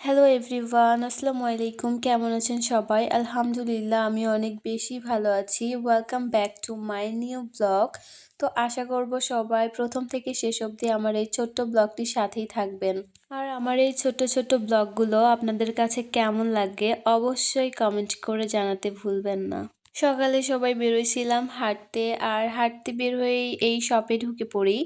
Hello everyone আসসালামু আলাইকুম কেমন আছেন সবাই? আলহামদুলিল্লাহ, আমি অনেক বেশি ভালো আছি। Welcome back to my new blog তো আশা করব সবাই প্রথম থেকে শেষ অবধি আমার এই ছোট্ট ব্লগটির সাথেই থাকবেন। আর আমার এই ছোট্ট ছোট্ট ব্লগগুলো আপনাদের কাছে কেমন লাগে, অবশ্যই কমেন্ট করে জানাতে ভুলবেন না। সকালে সবাই বেরোইছিলাম হাঁটতে, আর হাঁটতে বের হয়ে এই শপে ঢুকে পড়ি।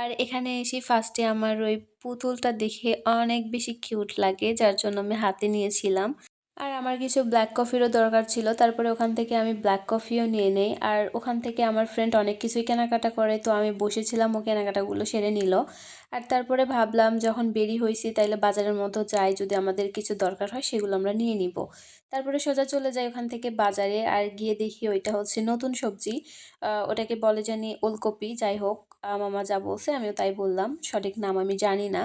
আর এখানে এসে ফার্স্টে আমার ওই পুতুলটা দেখে অনেক বেশি কিউট লাগে, যার জন্য আমি হাতে নিয়েছিলাম। আর আমার কিছু ব্ল্যাক কফিরও দরকার ছিল। তারপরে ওখান থেকে আমি ব্ল্যাক কফিও নিয়ে নেই। আর ওখান থেকে আমার ফ্রেন্ড অনেক কিছুই কেনাকাটা করে, তো আমি বসেছিলাম ও কেনাকাটাগুলো সেরে নিল। আর তারপরে ভাবলাম, যখন বেরি হয়েছি তাইলে বাজারের মতো যাই, যদি আমাদের কিছু দরকার হয়, সেগুলো আমরা নিয়ে নিব। তারপরে সোজা চলে যাই ওখান থেকে বাজারে, আর গিয়ে দেখি ওইটা হচ্ছে নতুন সবজি। ওটাকে বলে জানি ওলকপি। যাই হোক মামা যা বলছে আমিও তাই বললাম। সঠিক নাম আমি জানি না।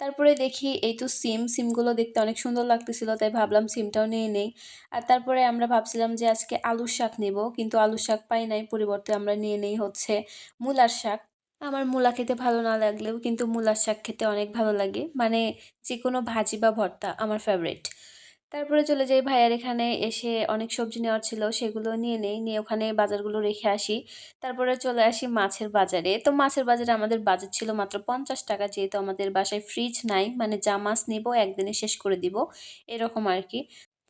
তারপরে দেখি এই তো সিম সিমগুলো দেখতে অনেক সুন্দর লাগতেছিল, তাই ভাবলাম সিমটাও নিয়ে নেই। আর তারপরে আমরা ভাবছিলাম যে আজকে আলুর শাক নেব, কিন্তু আলুর শাক পাই নাই, পরিবর্তে আমরা নিয়ে নেই হচ্ছে মূলার শাক। আমার মূলা খেতে ভালো না লাগলেও কিন্তু মূলার শাক খেতে অনেক ভালো লাগে। মানে যে কোনো ভাজি বা ভর্তা আমার ফেভারিট তারপরে চলে যাই ভাইয়ার এখানে এসে অনেক সবজি নেওয়ার ছিল, সেগুলো নিয়ে নেই, নিয়ে ওখানে বাজারগুলো রেখে আসি। তারপরে চলে আসি মাছের বাজারে। তো মাছের বাজারে আমাদের বাজার ছিল মাত্র পঞ্চাশ টাকা, যেহেতু আমাদের বাসায় ফ্রিজ নাই মানে যা মাছ নিব একদিনে শেষ করে দিব, এরকম আর কি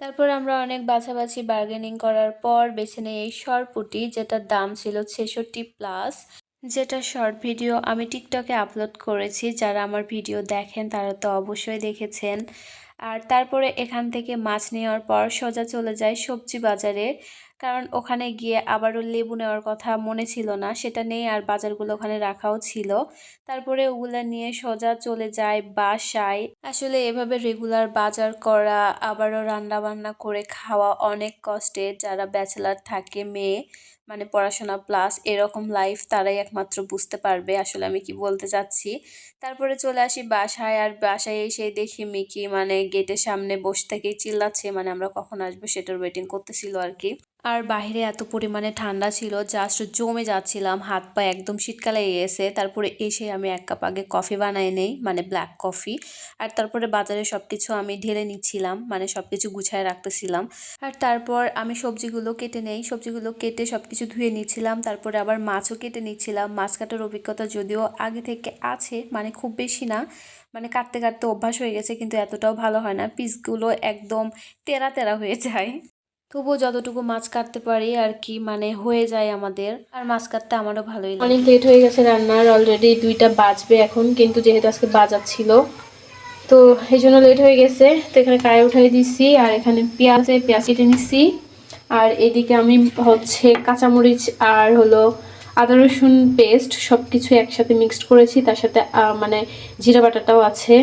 তারপর আমরা অনেক বাছাবাছি বার্গেনিং করার পর বেছে নেই এই সরপুটি, যেটার দাম ছিল ছেষট্টি প্লাস যেটা শর্ট ভিডিও আমি টিকটকে আপলোড করেছি, যারা আমার ভিডিও দেখেন তারা তো অবশ্যই দেখেছেন। আর তারপরে এখান থেকে মাছ নেওয়ার পর সোজা চলে যায় সবজি বাজারে। কারণ ওখানে গিয়ে আবারও লেবু নেওয়ার কথা মনে ছিল না, সেটা নেই আর বাজারগুলো ওখানে রাখাও ছিল। তারপরে ওগুলা নিয়ে সোজা চলে যায় বাসায়। আসলে এভাবে রেগুলার বাজার করা, আবারও রান্না বান্না করে খাওয়া অনেক কষ্টের যারা ব্যাচেলার থাকে, মেয়ে মানে পড়াশোনা প্লাস এরকম লাইফ তারাই একমাত্র বুঝতে পারবে, আসলে আমি কি বলতে চাচ্ছি। তারপরে চলে আসি বাসায় আর বাসায় এসে দেখি মিকি মানে গেটের সামনে বসে থেকেই চিল্লাচ্ছে মানে আমরা কখন আসব সেটার ওয়েটিং করতেছিল আর কি। আর বাহিরে এত পরিমাণে ঠান্ডা ছিল জাস্ট জমে যাচ্ছিলাম, হাত পা একদম শীতকালে এসে, তারপরে এসে আমি এক কাপ আগে কফি বানাই নেই মানে ব্ল্যাক কফি আর তারপরে বাজারে সব কিছু আমি ঢেলে নিচ্ছিলাম মানে সব কিছু গুছায় রাখতেছিলাম। আর তারপর আমি সবজিগুলো কেটে নেই, সবজিগুলো কেটে সব কিছু ধুয়ে নিচ্ছিলাম, তারপরে আবার মাছও কেটে নিচ্ছিলাম, মাছ কাটার অভিজ্ঞতা যদিও আগে থেকে আছে মানে খুব বেশি না মানে কাটতে কাটতে অভ্যাস হয়ে গেছে, কিন্তু এতটাও ভালো হয় না, পিসগুলো একদম তেরা তেরা হয়ে যায়। তবুও যতটুকু মাছ কাটতে পারি আর কি মানে হয়ে যায় আমাদের। আর মাছ কাটতে আমারও ভালোই অনেক লেট হয়ে গেছে রান্নার অলরেডি দুইটা বাজবে এখন, কিন্তু যেহেতু আজকে বাজার ছিল, তো এই জন্য লেট হয়ে গেছে। তো এখানে কায়ে উঠাই দিচ্ছি আর এখানে পেঁয়াজে পেঁয়াজ কেটে নিচ্ছি আর এদিকে আমি হচ্ছে কাঁচামরিচ আর হলো আদা রসুন পেস্ট সব কিছু একসাথে মিক্সড করেছি, তার সাথে মানে জিরা বাটাটাও আছে।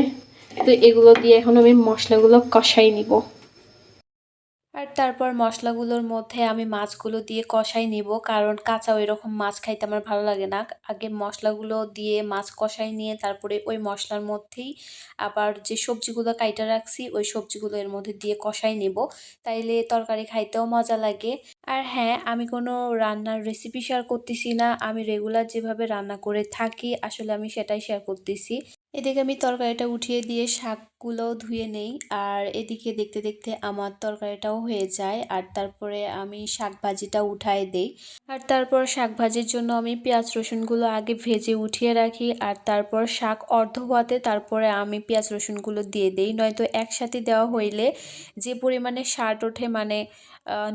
তো এগুলো দিয়ে এখন আমি মশলাগুলো কষাই নিব। তারপর মশলাগুলোর মধ্যে আমি মাছগুলো দিয়ে কষাই নিব, কারণ কাঁচা ওই রকম মাছ খাইতে আমার ভালো লাগে না। আগে মশলাগুলো দিয়ে মাছ কষাই নিয়ে তারপরে ওই মশলার মধ্যেই আবার যে সবজিগুলো কাইটা রাখছি, ওই সবজিগুলো এর মধ্যে দিয়ে কষাই নেব। তাইলে তরকারি খাইতেও মজা লাগে। আর হ্যাঁ আমি কোনো রান্নার রেসিপি শেয়ার করতেছি না। আমি রেগুলার যেভাবে রান্না করে থাকি, আসলে আমি সেটাই শেয়ার করতেছি। এদিকে আমি তরকারিটা উঠিয়ে দিয়ে শাকগুলো ধুয়ে নেই। আর এদিকে দেখতে দেখতে আমার তরকারিটাও হয়ে যায়। আর তারপরে আমি শাক ভাজিটা উঠায় দেই। আর তারপর শাক ভাজির জন্য আমি পেঁয়াজ রসুনগুলো আগে ভেজে উঠিয়ে রাখি। আর তারপর শাক অর্ধ হওয়াতে তারপরে আমি পেঁয়াজ রসুনগুলো দিয়ে দেই। নয়তো একসাথে দেওয়া হইলে যে পরিমাণে শার্ট ওঠে মানে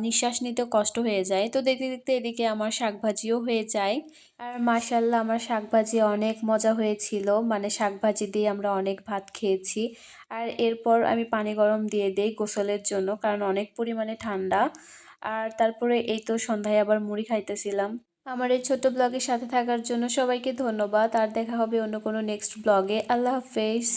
নিঃশ্বাস নিতে কষ্ট হয়ে যায়। তো দেখতে দেখতে এদিকে আমার শাকভাজিও হয়ে যায়। আর মাসাল্লাহ আমার শাকভাজি অনেক মজা হয়েছিল। মানে শাকভাজি দিয়ে আমরা অনেক ভাত খেয়েছি। আর এরপর আমি পানি গরম দিয়ে দিই গোসলের জন্য, কারণ অনেক পরিমাণে ঠান্ডা। আর তারপরে এই তো সন্ধ্যায় আবার মুড়ি খাইতেছিলাম। আমার এই ছোট্ট ব্লগের সাথে থাকার জন্য সবাইকে ধন্যবাদ। আর দেখা হবে অন্য কোনো নেক্সট ব্লগে। আল্লাহ হাফেজ।